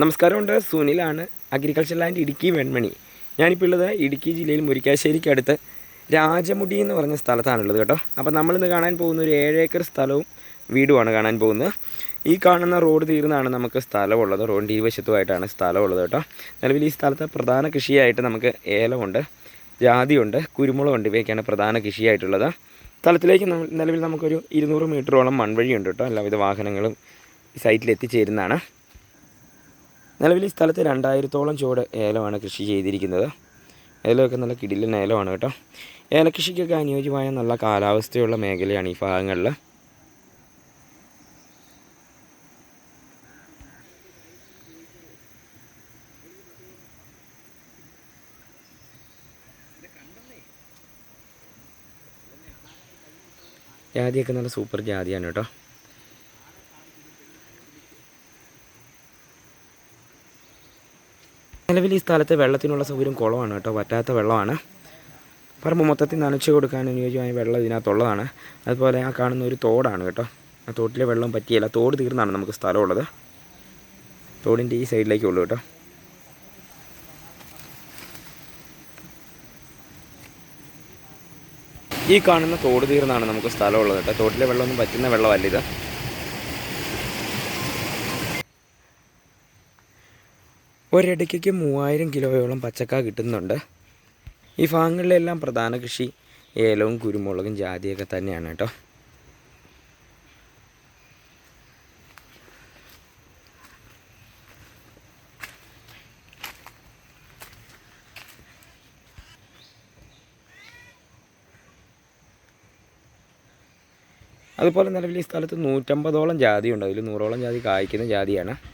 നമസ്കാരമുണ്ട്. സുനിലാണ് agriculture land Idukki Venmani. ഞാനിപ്പോൾ ഉള്ളത് ഇടുക്കി ജില്ലയിൽ മുരിക്കാശ്ശേരിക്ക് അടുത്ത് രാജമുടി എന്ന് പറഞ്ഞ സ്ഥലത്താണുള്ളത് കേട്ടോ. അപ്പോൾ നമ്മളിന്ന് കാണാൻ പോകുന്ന ഒരു ഏഴേക്കർ സ്ഥലവും വീടുമാണ് കാണാൻ പോകുന്നത്. ഈ കാണുന്ന റോഡ് തീർന്നാണ് നമുക്ക് സ്ഥലമുള്ളത്. റോഡിന്റെ ഇരുവശത്തുമായിട്ടാണ് സ്ഥലമുള്ളത് കേട്ടോ. നിലവിൽ ഈ സ്ഥലത്തെ പ്രധാന കൃഷിയായിട്ട് നമുക്ക് ഏലമുണ്ട് ജാതിയുണ്ട് കുരുമുളകുണ്ട്. ഇവയൊക്കെയാണ് പ്രധാന കൃഷിയായിട്ടുള്ളത്. സ്ഥലത്തിലേക്ക് നിലവിൽ നമുക്കൊരു ഇരുന്നൂറ് മീറ്ററോളം മൺവഴിയുണ്ട് കേട്ടോ. എല്ലാവിധ വാഹനങ്ങളും സൈറ്റിൽ എത്തിച്ചേരുന്നതാണ് നിലവിൽ ഈ സ്ഥലത്ത് രണ്ടായിരത്തോളം ചുവട് ഏലമാണ് കൃഷി ചെയ്തിരിക്കുന്നത്. ഏലമൊക്കെ നല്ല കിടിലൻ ഏലമാണ് കേട്ടോ. ഏലകൃഷിക്കൊക്കെ അനുയോജ്യമായ നല്ല കാലാവസ്ഥയുള്ള മേഖലയാണ് ഈ ഭാഗങ്ങളിൽ. ജാതിയൊക്കെ നല്ല സൂപ്പർ ജാതിയാണ് കേട്ടോ. നിലവിൽ ഈ സ്ഥലത്ത് വെള്ളത്തിനുള്ള സൗകര്യം കുളമാണ് കേട്ടോ. വറ്റാത്ത വെള്ളമാണ്. പറമ്പ് മൊത്തത്തിൽ നനച്ചു കൊടുക്കാൻ അനുയോജ്യമായ വെള്ളം ഇതിനകത്തുള്ളതാണ്. അതുപോലെ ആ കാണുന്ന ഒരു തോടാണ് കേട്ടോ. ആ തോട്ടിലെ വെള്ളം പറ്റിയല്ല. തോട് തീർന്നാണ് നമുക്ക് സ്ഥലമുള്ളത്. തോടിന്റെ ഈ സൈഡിലേക്കേ ഉള്ളൂ കേട്ടോ. ഈ കാണുന്ന തോട് തീർന്നാണ് നമുക്ക് സ്ഥലമുള്ളത് കേട്ടോ. തോട്ടിലെ വെള്ളമൊന്നും പറ്റുന്ന വെള്ളമല്ല ഇത്. ഒരിടയ്ക്ക് മൂവായിരം കിലോയോളം പച്ചക്ക കിട്ടുന്നുണ്ട്. ഈ ഭാഗങ്ങളിലെല്ലാം പ്രധാന കൃഷി ഏലവും കുരുമുളകും ജാതിയൊക്കെ തന്നെയാണ് കേട്ടോ. അതുപോലെ നിലവിൽ ഈ സ്ഥലത്ത് നൂറ്റമ്പതോളം ജാതിയുണ്ട്. അതിൽ നൂറോളം ജാതി കായ്ക്കുന്ന ജാതിയാണ്.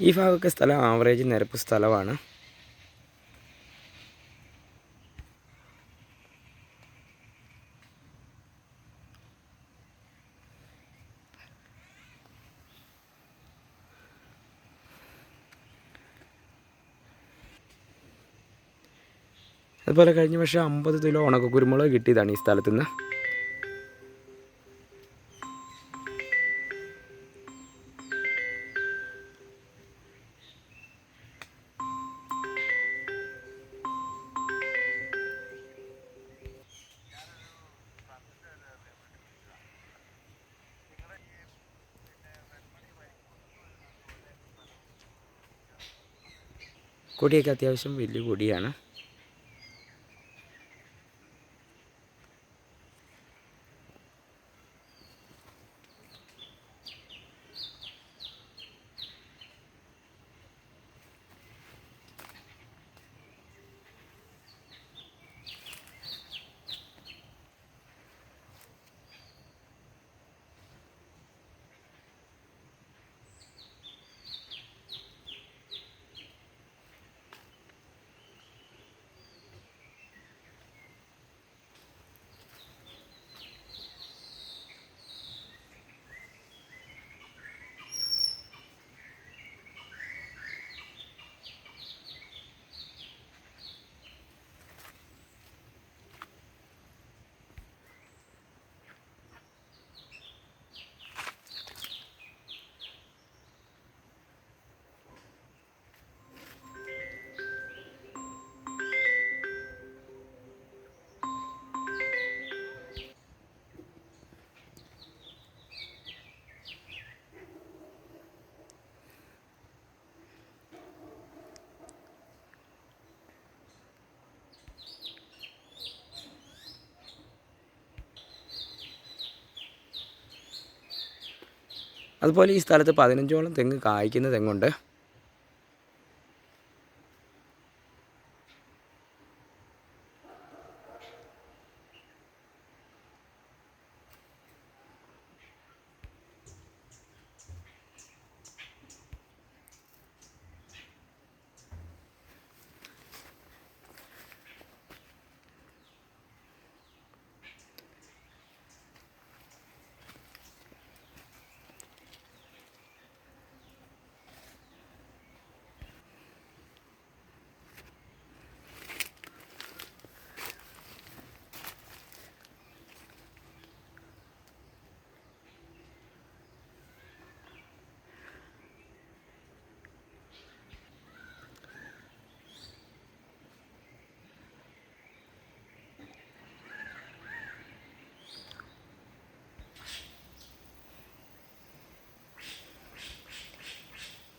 ഈ ഭാഗമൊക്കെ സ്ഥലം ആവറേജ് നിരപ്പ് സ്ഥലമാണ്. അതുപോലെ കഴിഞ്ഞ വർഷം അമ്പത് കിലോ ഉണക്ക കുരുമുളക് കിട്ടിയതാണ് ഈ സ്ഥലത്ത് കൊടിയൊക്കെ അത്യാവശ്യം വലിയ കൊടിയാണ്. അതുപോലെ ഈ സ്ഥലത്ത് പതിനഞ്ചോളം തെങ്ങ് കായ്ക്കുന്ന തെങ്ങുണ്ട്.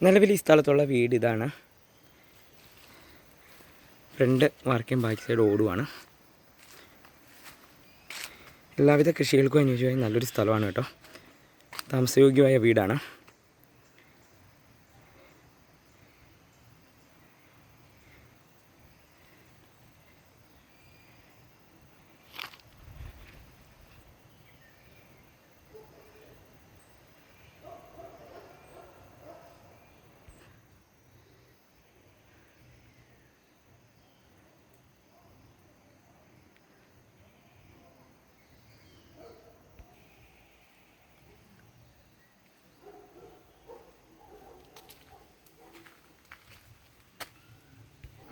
നിലവിൽ ഈ സ്ഥലത്തുള്ള വീട് ഇതാണ്. ഫ്രണ്ട് വാർക്കയും ബാക്ക് സൈഡ് ഓടുവാണ്. എല്ലാവിധ കൃഷികൾക്കും അനുയോജ്യമായ നല്ലൊരു സ്ഥലമാണ് കേട്ടോ. താമസയോഗ്യമായ വീടാണ്.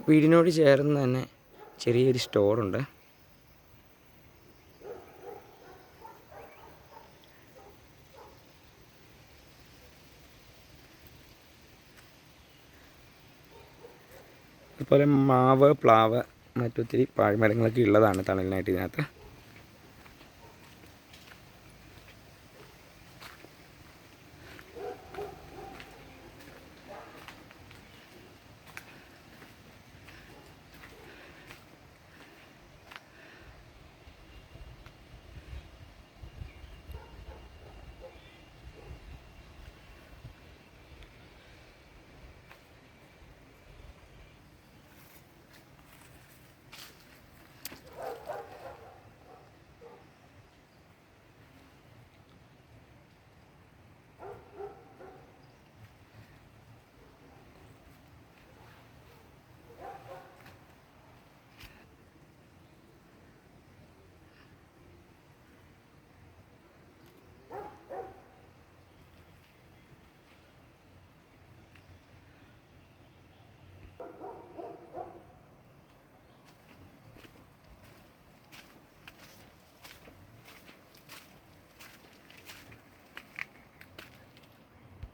വീടിനോട് ചേർന്ന് തന്നെ ചെറിയൊരു സ്റ്റോറുണ്ട്. അതുപോലെ മാവ് പ്ലാവ് മറ്റൊത്തിരി പാഴ്മരങ്ങളൊക്കെ ഉള്ളതാണ് തണലിനായിട്ട് ഇതിനകത്ത്.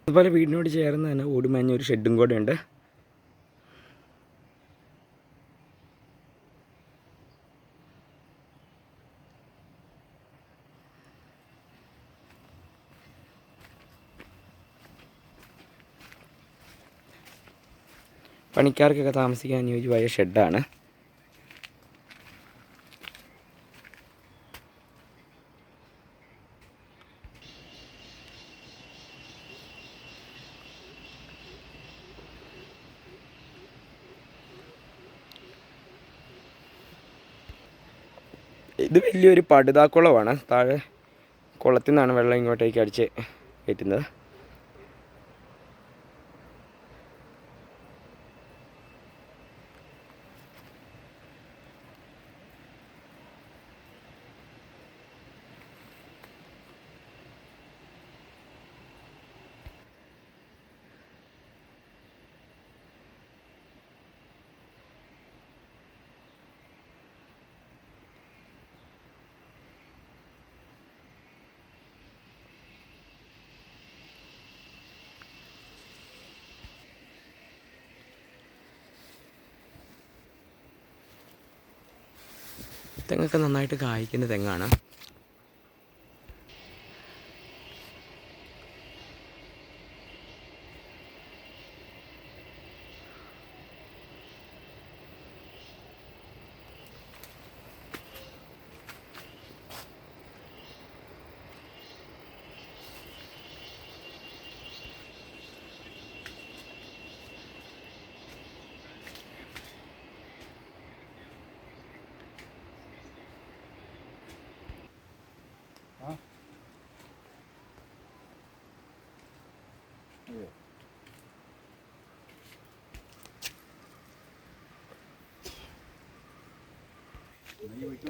അതുപോലെ വീടിനോട് ചേർന്ന് തന്നെ ഓടുമാഞ്ഞ ഒരു ഷെഡും കൂടെ ഉണ്ട്. പണിക്കാർക്കൊക്കെ താമസിക്കാൻ അനുയോജ്യമായ ഷെഡാണ്. ഇത് വലിയൊരു പടുതാക്കുളമാണ് താഴെ കുളത്തിൽ നിന്നാണ് വെള്ളം ഇങ്ങോട്ടേക്ക് അടിച്ച് കയറ്റുന്നത്. തെങ്ങൊക്കെ നന്നായിട്ട് കായ്ക്കുന്ന തെങ്ങാണ്.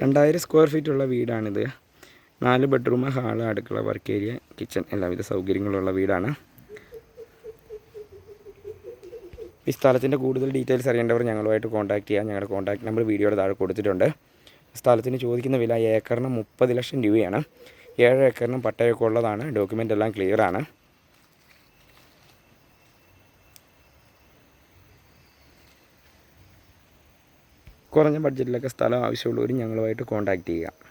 രണ്ടായിരം സ്ക്വയർ ഫീറ്റ് ഉള്ള വീടാണിത്. നാല് ബെഡ്റൂം ഹാൾ അടുക്കള വർക്ക് ഏരിയ കിച്ചൺ എല്ലാവിധ സൗകര്യങ്ങളുള്ള വീടാണ്. ഈ സ്ഥലത്തിന്റെ കൂടുതൽ ഡീറ്റെയിൽസ് അറിയേണ്ടവർ ഞങ്ങളുമായിട്ട് കോൺടാക്ട് ചെയ്യാം. ഞങ്ങളുടെ കോൺടാക്ട് നമ്പർ വീഡിയോയുടെ താഴെ കൊടുത്തിട്ടുണ്ട്. സ്ഥലത്തിന് ചോദിക്കുന്ന വില ഏക്കറിന് മുപ്പത് ലക്ഷം രൂപയാണ്. ഏഴ് ഏക്കറിനും പട്ടയൊക്കെ ഉള്ളതാണ്. ഡോക്യുമെന്റ് എല്ലാം ക്ലിയർ കുറഞ്ഞ ബഡ്ജറ്റിലൊക്കെ സ്ഥലം ആവശ്യമുള്ളവർ ഞങ്ങളുമായിട്ട് കോൺടാക്ട് ചെയ്യുക.